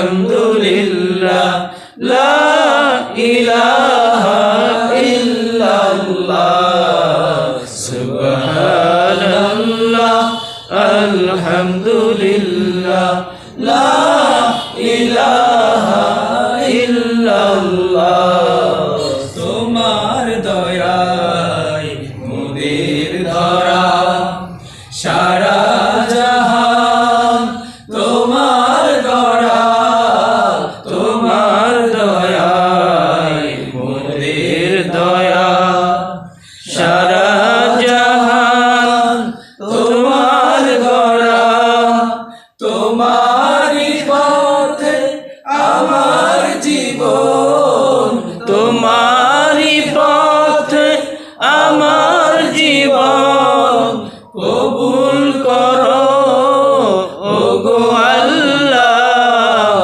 আলহামদুলিল্লাহ লা ইলাহা তোমারি পথে আমার জীবন তোমারি পথে আমার জীবন কবুল কর। ওগো আল্লাহ,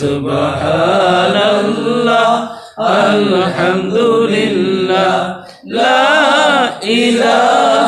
সুবহানাল্লাহ, আলহামদুলিল্লাহ, লা ইলাহা